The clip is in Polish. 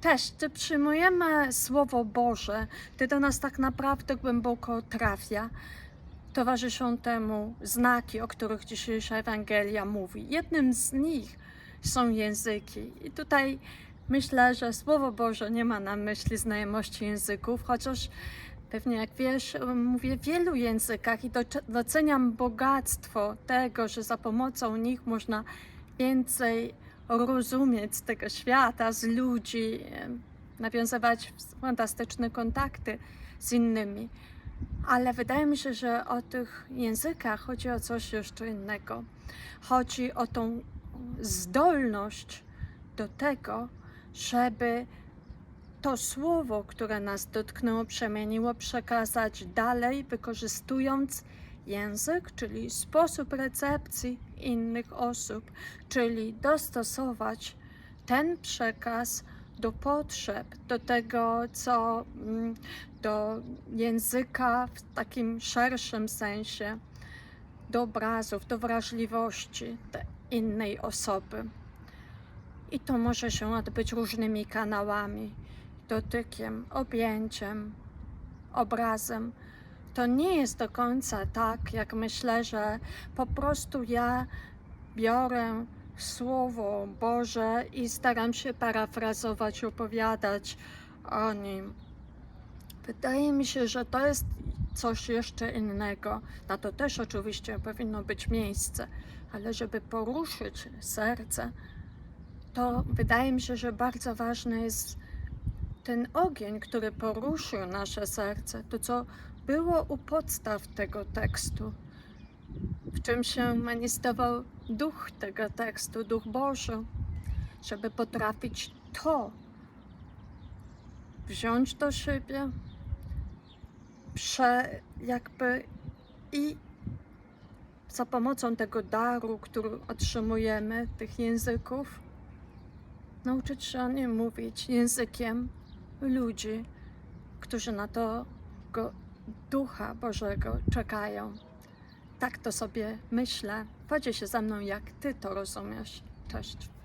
Też, czy przyjmujemy Słowo Boże, gdy do nas tak naprawdę głęboko trafia, towarzyszą temu znaki, o których dzisiejsza Ewangelia mówi. Jednym z nich są języki. I tutaj myślę, że Słowo Boże nie ma na myśli znajomości języków, chociaż pewnie jak wiesz, mówię w wielu językach i doce- doceniam bogactwo tego, że za pomocą nich można więcej rozumieć tego świata, z ludzi, nawiązywać fantastyczne kontakty z innymi. Ale wydaje mi się, że o tych językach chodzi o coś jeszcze innego. Chodzi o tą zdolność do tego, żeby to słowo, które nas dotknęło, przemieniło, przekazać dalej, wykorzystując język, czyli sposób recepcji innych osób, czyli dostosować ten przekaz do potrzeb, do tego, co mm, do języka w takim szerszym sensie, do obrazów, do wrażliwości innej osoby. I to może się odbyć różnymi kanałami dotykiem, objęciem, obrazem. To nie jest do końca tak, jak myślę, że po prostu ja biorę Słowo Boże i staram się parafrazować, opowiadać o nim. Wydaje mi się, że to jest coś jeszcze innego. Na to też oczywiście powinno być miejsce, ale żeby poruszyć serce, to wydaje mi się, że bardzo ważny jest ten ogień, który poruszył nasze serce, to co było u podstaw tego tekstu, w czym się manifestował duch tego tekstu, duch Boży, żeby potrafić to wziąć do siebie, prze, jakby i za pomocą tego daru, który otrzymujemy, tych języków, nauczyć się o nim mówić językiem ludzi, którzy na to go, Ducha Bożego czekają. Tak to sobie myślę. Podziel się ze mną, jak Ty to rozumiesz. Cześć.